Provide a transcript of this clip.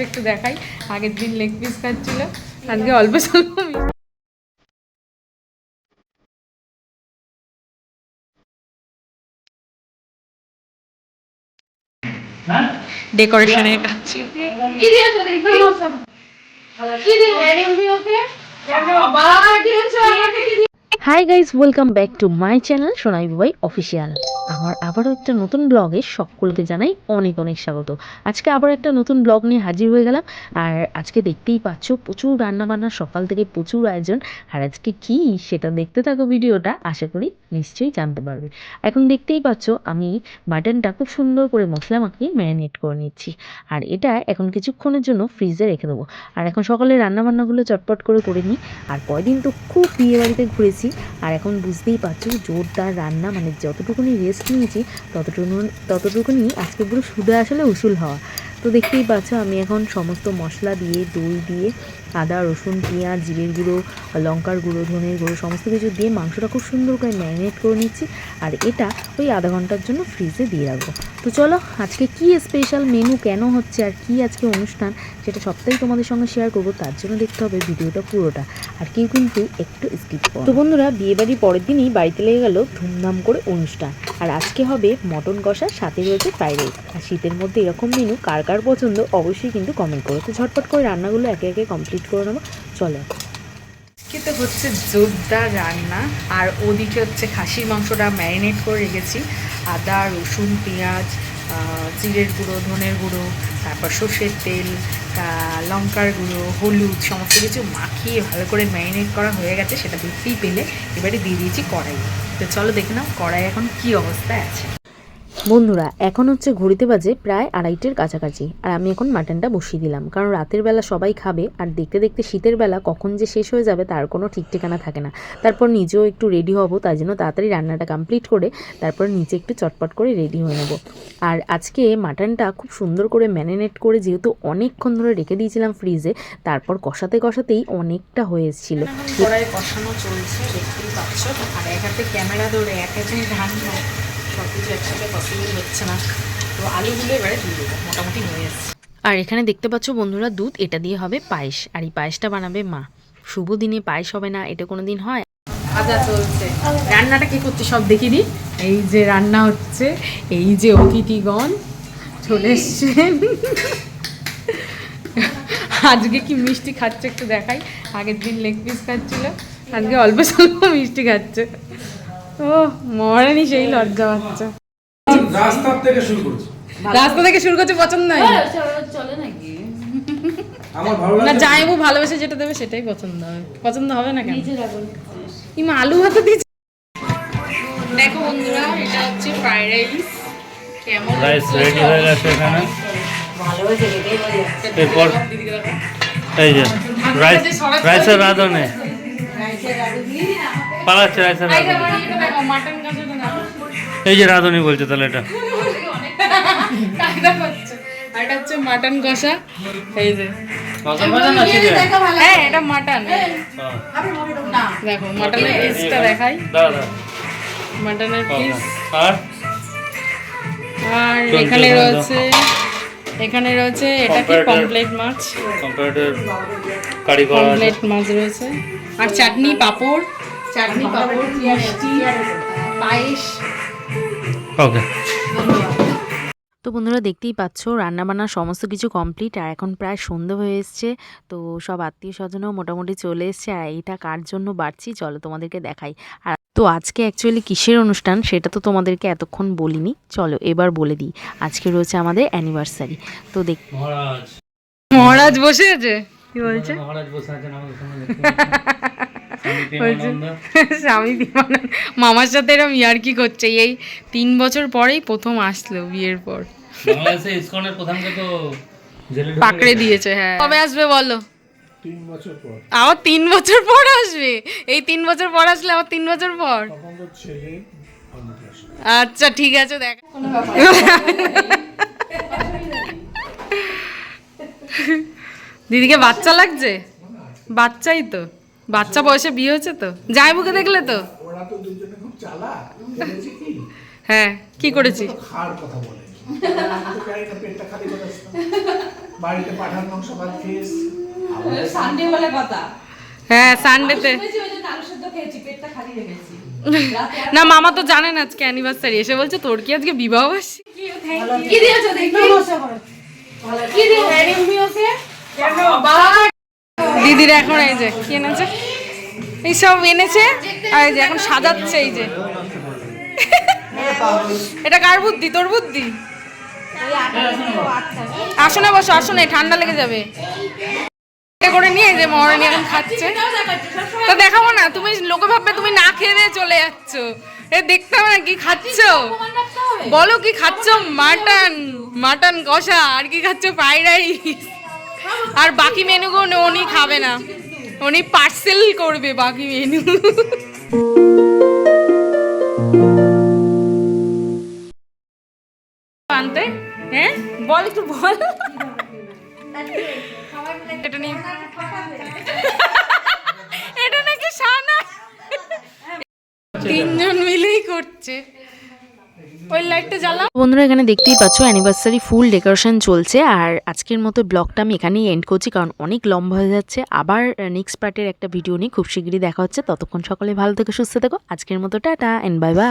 খাচ্ছে একটু দেখাই। আগের দিন লেগ পিস খাচ্ছিল আজকে অল্প স্বল্প। ডেকোরেশনের কাছে hi guys welcome back to my channel Sonai Babai official আমার আবারও একটা নতুন ব্লগে সকলকে জানাই অনেক অনেক স্বাগত। আজকে আবার একটা নতুন ব্লগ নিয়ে হাজির হয়ে গেলাম। আর আজকে দেখতেই পাচ্ছ, প্রচুর রান্না বান্না সকাল থেকে প্রচুর আয়োজন। আর আজকে কি সেটা দেখতে থাকো ভিডিওটা, আশা করি নিশ্চয়ই জানতে পারবে। এখন দেখতেই পাচ্ছ, আমি মাটনটা খুব সুন্দর করে মশলা মাখিয়ে ম্যারিনেট করে নিচ্ছি। আর এটা এখন কিছুক্ষণের জন্য ফ্রিজে রেখে দেবো। আর এখন সকালে রান্নাবান্নাগুলো চটপট করে করে নিই। আর কয়দিন তো খুব বিয়ে বাড়িতে ঘুরেছি আর এখন বুঝতেই পারছ জোরদার রান্না মানে যতটুকুনি রেস্ট নিয়েছি ততটুকু ততটুকুনি আজকে পুরো শুধু আসলে উসুল হওয়া। তো দেখতেই পাচ্ছ, আমি এখন সমস্ত মশলা দিয়ে, দই দিয়ে, আদা, রসুন, পেঁয়াজ, জিরের গুঁড়ো, লঙ্কার গুঁড়ো, ধনের গুঁড়ো, সমস্ত কিছু দিয়ে মাংসটা খুব সুন্দর করে ম্যারিনেট করে নিচ্ছি। আর এটা ওই আধা ঘণ্টার জন্য ফ্রিজে দিয়ে রাখব। তো চলো, আজকে কি স্পেশাল মেনু কেন হচ্ছে আর কি আজকে অনুষ্ঠান, সেটা সবটাই তোমাদের সঙ্গে শেয়ার করব, তার জন্য দেখতে হবে ভিডিওটা পুরোটা। আর কেউ কিন্তু একটু স্কিপ করো। তো বন্ধুরা বিয়ে বাড়ির পরের দিনই বাড়িতে লেগে গেল ধুমধাম করে অনুষ্ঠান। আর আজকে হবে মটন কষা সাথে রয়েছে ফ্রাইড রাইস আর শীতের মধ্যে এরকম মেনু কার কার পছন্দ, অবশ্যই কিন্তু কমেন্ট করো। তো ঝটপট করে রান্নাগুলো একে একে কমপ্লিট করে নেব চলো। আজকে তো হচ্ছে জোরদার রান্না। আর ওদিকে হচ্ছে খাসির মাংসটা ম্যারিনেট করে রেখেছি। আদা, রসুন, পেঁয়াজ জিরের গুঁড়ো, ধনের গুঁড়ো, তারপর সর্ষের তেল লঙ্কার গুঁড়ো, হলুদ, সমস্ত কিছু মাখিয়ে ভালো করে ম্যারিনেট করা হয়ে গেছে। সেটা দেখতেই পেলে। এবারে দিয়ে দিয়েছি কড়াই। তো চলো দেখে নাও কড়াই এখন কি অবস্থায় আছে। বন্ধুরা, এখন হচ্ছে ঘড়িতে বাজে প্রায় আড়াইটের কাছাকাছি। আর আমি এখন মাটনটা বসিয়ে দিলাম। কারণ রাতের বেলা সবাই খাবে, আর দেখতে দেখতে শীতের বেলা কখন যে শেষ হয়ে যাবে তার কোনো ঠিক ঠিকানা থাকে না। তারপর নিজেও একটু রেডি হব, তাই জন্য তাড়াতাড়ি রান্নাটা কমপ্লিট করে তারপর নিচে একটু চটপট করে রেডি হয়ে নেব। আর আজকে মাটনটা খুব সুন্দর করে ম্যারিনেট করে যেহেতু অনেকক্ষণ ধরে রেখে দিয়েছিলাম ফ্রিজে তারপর কষাতে কষাতেই অনেকটা হয়ে এসেছিল কষানো চলছে আর এক হাতে ক্যামেরা ধরে এক সব কিছু একসাথে পসিবল হচ্ছে না। তো আলুগুলো এবারে দিয়ে দেবো মোটামুটি হয়ে যাচ্ছে আর এখানে দেখতে পাচ্ছ বন্ধুরা দুধ এটা দিয়ে হবে পায়েস। আর এই পায়েসটা বানাবে মা। শুভ দিনে পায়েস হবে না এটা কোনো দিন হয়? ভাজা চলছে। রান্নাটা কি করছে সব দেখিয়ে দিই এই যে রান্না হচ্ছে এই যে অতিথিগণ চলে এসছেন। আজকে কি মিষ্টি খাচ্ছে একটু দেখাই। আগের দিন লেগ পিস খাচ্ছিল আজকে অল্প স্বল্প মিষ্টি খাচ্ছে। ও মহারানি সেই লজ্জা পাচ্ছে রাস্তার থেকে শুরু করেছি। রাস্তা থেকে শুরু করছে পছন্দ হয় আমার ভালো না লাগে জামাইবু ভালোবেসে যেটা দেবে সেটাই পছন্দ হবে। পছন্দ হবে না কেন? ইমা আলু হাতে দিয়েছে। দেখো বন্ধুরা এটা হচ্ছে ফ্রাইড রাইস কেমন রাইস রেডি হয়ে গেছে এখানে। এরপর দিদিকে দেখো এই যে রাইস রাইসের রাঁধুনি। পালাচ্ছে রাইসের রাঁধুনি এই যে রাঁধুনি বলছে তাহলে এটা। হচ্ছে। মাটন কষা। এই যে। হ্যাঁ এটা মাটন দেখো মাটনের পিসটা দেখাই। মাটনের পিস আর? আর এখানে রয়েছে এখানে রয়েছে এটা কি? কমপ্লেট মাছ। কম্পিউটার কারি করা আছে। কমপ্লেট মাছ রয়েছে। আর চাটনি পাঁপড়। চাটনি পাঁপড় মিষ্টি পায়েস। ওকে। তো বন্ধুরা দেখতেই পাচ্ছ রান্নাবান্না সমস্ত কিছু কমপ্লিট আর এখন প্রায় সন্ধে হয়ে এসছে। তো সব আত্মীয় স্বজনও মোটামুটি চলে এসছে আর এইটা কার জন্য বাড়ছি চলো তোমাদেরকে দেখাই। আর তো আজকে অ্যাকচুয়ালি কিসের অনুষ্ঠান সেটা তো তোমাদেরকে এতক্ষণ বলিনি চলো এবার বলে দিই। আজকে রয়েছে আমাদের অ্যানিভার্সারি তো দেখ মহারাজ। মহারাজ বসে আছে কি বলছে? মহারাজ বসে আছেন স্বামী। দিবানন্দ মামার সাথে এরম ইয়ার্কি করছে? এই তিন বছর পরেই প্রথম আসলো বিয়ের পর। বাংলাদেশে ইসকনের প্রধানকে তো পাকড়ে দিয়েছে হ্যাঁ। কবে আসবে বলো? তিন বছর পর। আবার তিন বছর পর আসবে? এই তিন বছর পর আসলে আবার তিন বছর পর? আচ্ছা ঠিক আছে দেখ। দিদিকে বাচ্চা লাগছে? বাচ্চাই তো। বাচ্চা বয়সে বিয়ে হয়েছে তো? জামাইবুকে দেখলে তো। ওরা তো দুজনে খুব চালা হ্যাঁ কি করেছি? তো খাওয়ার কথা বলে। আমি তো জানি না পেটটা খালি করে বাড়িতে পাঠার মাংস ভাত খেয়ে সানডে বলে কথা। হ্যাঁ সানডেতে না মামা তো জানেন আজকে অ্যানিভার্সারি এসে বলছে তোর কি আজকে বিবাহ বার্ষিকী? কি দিয়েছ দেখি কি দিদিরা এখন এই যে, কি এনেছে? এই সব এনেছে, আর এই যে এখন সাজাচ্ছে এই যে। এটা কার বুদ্ধি? তোর বুদ্ধি? আসনে বসো আসনে ঠান্ডা লেগে যাবে। করে নিয়ে যে মহারানী এখন খাচ্ছে। তো দেখাবো না, তুমি লোকে ভাববে তুমি না খেয়ে দিয়ে চলে যাচ্ছ। এ দেখতে হবে না কি খাচ্ছ। বলো কি খাচ্ছ? মাটন মাটন কষা, আর কি খাচ্ছ? Fried rice. আর বাকি মেনুগুলো উনি খাবে না। উনি পার্সেল করবে বাকি মেনু আনতে হ্যাঁ? বল একটু বল। এটা নিয়ে। এটা নাকি সানা তিনজন মিলেই করছে। ওই লাইটটা বন্ধুরা, এখানে দেখতেই পাচ্ছ অ্যানিভার্সারি ফুল ডেকোরেশন চলছে আর আজকের মতো ব্লগটা আমি এখানেই এন্ড করছি কারণ অনেক লম্বা হয়ে যাচ্ছে। আবার নেক্সট পার্টের একটা ভিডিও নিয়ে খুব শীঘ্রই দেখা হচ্ছে। ততক্ষণ সকলে ভালো থেকে, সুস্থ থেকো। আজকের মতো টাটা এন্ড বাই বাই